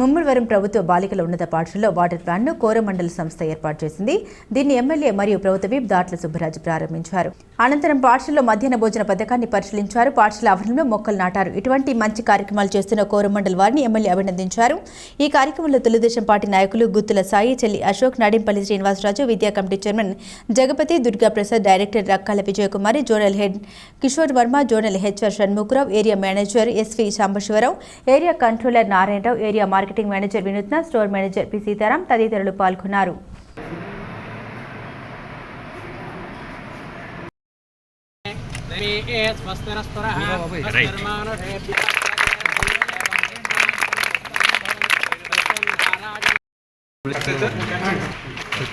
ముమ్మడివరం ప్రభుత్వ బాలికల ఉన్నత పాఠశాలలో వాటర్ ప్లాంట్ను కోరమండల సంస్థ ఏర్పాటు చేసింది. దీన్ని ఎమ్మెల్యే మరియు ప్రభుత్వ విప్ దాట్ల సుబ్బరాజు ప్రారంభించారు. అనంతరం పాఠశాలలో మధ్యాహ్న భోజన పథకాన్ని పరిశీలించారు. పాఠశాల ఆవరణలో మొక్కలు నాటారు. ఇటువంటి మంచి కార్యక్రమాలు చేస్తున్న కోరమండల్ వారిని ఎమ్మెల్యే అభినందించారు. ఈ కార్యక్రమంలో తెలుగుదేశం పార్టీ నాయకులు గుత్తుల సాయి చెల్లి అశోక్ నడింపల్లి శ్రీనివాసరాజు విద్యా committee chairman Jagapathi Durga Prasad director Rakkala Vijayakumari zonal head Kishore Varma zonal HR Shanmukharao area manager SV Sambasivarao area controller Narayanarao area marketing manager Vinutna store manager P Sitaram తదితరులు పాల్గొన్నారు.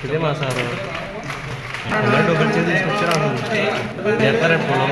ఇదే మా sir. తీసుకొచ్చారు? పొలం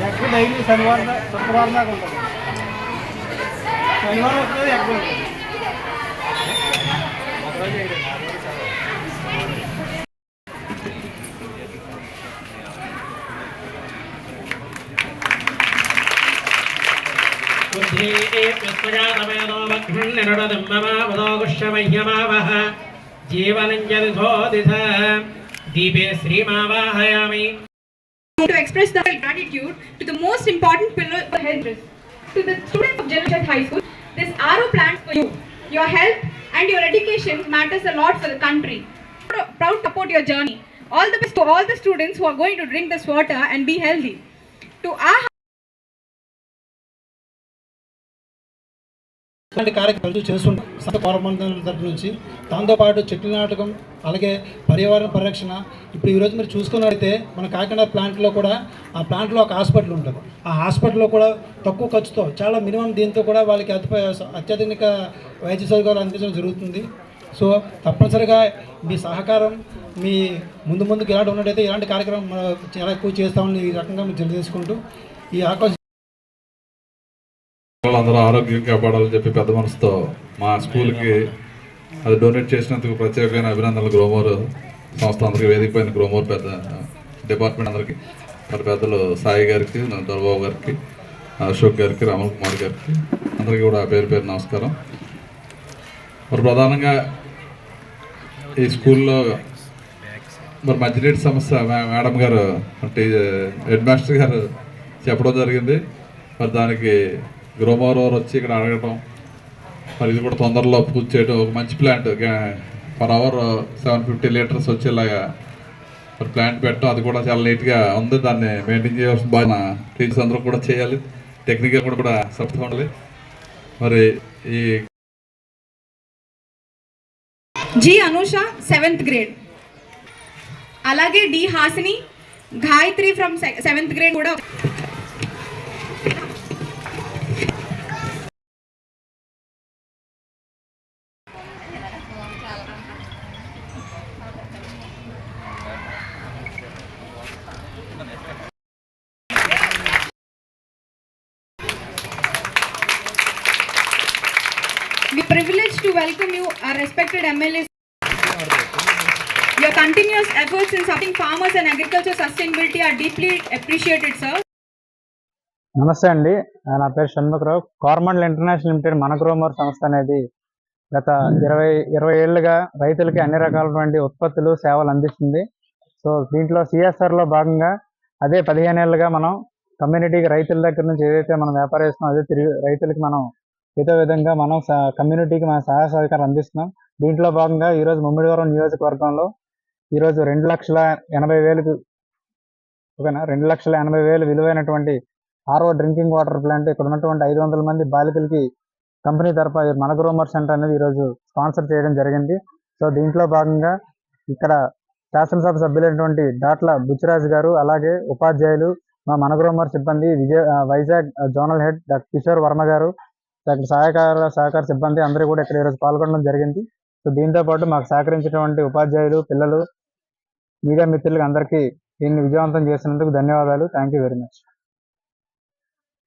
ಯಾಕೆ daily ಶನಿವಾರದ ಶುಕ್ರವಾರದಾಗ ಉಂಟು ಶನಿವಾರ ಹೋಗ್ತದೆ ಯಾಕೆ बुद्धि प्रस्पजा तमेनो वक्ष्णनिरडदम्बमा वदोगुष्यमह्यमावः ఉంటుంది దీపే శ్రీమావాహయామి to express the gratitude to the most important pillar of the headdress. To the students of General High School, this RO plant for you. Your health and your education matters a lot for the country. Pr- Proud to support your journey. All the best to all the students who are going to drink this water and be healthy. To our ఇలాంటి కార్యక్రమాలు చేస్తుంటాం. సంత పౌరమండలం తరపు నుంచి దాంతోపాటు చెట్లు నాటకం అలాగే పర్యావరణ పరిరక్షణ. ఇప్పుడు ఈరోజు మీరు చూసుకున్నట్లయితే మన కాకినాడ ప్లాంట్లో కూడా ఆ ప్లాంట్లో ఒక హాస్పిటల్ ఉంటుంది. ఆ హాస్పిటల్లో కూడా తక్కువ ఖర్చుతో చాలా మినిమం దీంతో కూడా వాళ్ళకి అతి అత్యాధునిక వైద్య సౌకర్యాలు అందించడం జరుగుతుంది. సో తప్పనిసరిగా మీ సహకారం మీ ముందు ముందుకు ఇలాంటి ఉన్నట్టయితే ఇలాంటి కార్యక్రమం చాలా ఎక్కువ చేస్తామని ఈ రకంగా మీరు తెలియజేసుకుంటూ ఈ ఆకాశం వాళ్ళందరూ ఆరోగ్యం కాపాడాలని చెప్పి పెద్ద మనసుతో మా స్కూల్కి అది డొనేట్ చేసినందుకు ప్రత్యేకమైన అభినందనలు గ్రోమోర్ సంస్థ అందరికీ వేదిక పైన గ్రోమోర్ పెద్ద డిపార్ట్మెంట్ అందరికీ మరి పెద్దలు సాయి గారికి దొరబాబు గారికి అశోక్ గారికి రామల్ కుమార్ గారికి అందరికీ కూడా పేరు పేరు నమస్కారం. మరి ప్రధానంగా ఈ స్కూల్లో మరి మంచినీటి సమస్య మేడం గారు అంటే హెడ్ మాస్టర్ గారు చెప్పడం జరిగింది. మరి దానికి గ్రోమోర్ వారు వచ్చి ఇక్కడ అడగటం. మరి ఇది కూడా తొందరలో పూర్తి చేయడం ఒక మంచి plant per hour seven fifty litres వచ్చేలాగా మరి ప్లాంట్ పెట్టడం అది కూడా చాలా నీట్గా ఉంది. దాన్ని మెయింటైన్ చేయాల్సిన బాగా టీచర్స్ అందరూ కూడా చేయాలి. టెక్నికల్ కూడా కూడా సపోర్ట్ ఉండాలి. మరి ఈ జి అనూష సెవెంత్ గ్రేడ్ అలాగే D Hasini Gayatri from seventh grade కూడా welcome you, our respected MLAs. Your continuous efforts in supporting farmers and agriculture sustainability are deeply appreciated, sir. నమస్తే అండి నా పేరు Shanmukharao Coromandel International Limited Mana Gromor సంస్థ అనేది గత ఇరవై ఇరవై ఏళ్ళుగా రైతులకి అన్ని రకాలటువంటి ఉత్పత్తులు సేవలు అందిస్తుంది సో దీంట్లో సిఎస్ఆర్లో భాగంగా అదే పదిహేను ఏళ్ళుగా మనం కమ్యూనిటీకి రైతుల దగ్గర నుంచి ఏదైతే మనం వ్యాపారం చేస్తున్నామో అదే తిరిగి రైతులకి మనం ఏదో విధంగా మనం స- కమ్యూనిటీకి మన సహాయ సహకారం అందిస్తున్నాం. దీంట్లో భాగంగా ఈరోజు ముమ్మిడివరం నియోజకవర్గంలో ఈరోజు రెండు లక్షల ఎనభై వేలకు ఓకేనా? రెండు లక్షల ఎనభై వేలు విలువైనటువంటి ఆర్ఓ డ్రింకింగ్ వాటర్ ప్లాంట్ ఇక్కడ ఉన్నటువంటి ఐదు వందల మంది బాలికలకి కంపెనీ తరఫు మన గ్రోమర్ సెంటర్ అనేది ఈరోజు స్పాన్సర్ చేయడం జరిగింది. సో దీంట్లో భాగంగా ఇక్కడ శాసనసభ సభ్యులైనటువంటి దాట్ల బుచ్చిరాజు గారు అలాగే ఉపాధ్యాయులు మా మనగ్రోమర్ సిబ్బంది Vijaya Vizag zonal head doctor Kishore Varma గారు డాక్టర్ సహాయకార సహకార సిబ్బంది అందరూ కూడా ఇక్కడ ఈరోజు పాల్గొనడం జరిగింది. సో దీంతో పాటు మాకు సహకరించినటువంటి ఉపాధ్యాయులు పిల్లలు మీడియా మిత్రులకు అందరికీ దీన్ని విజయవంతం చేసినందుకు ధన్యవాదాలు. Thank you very much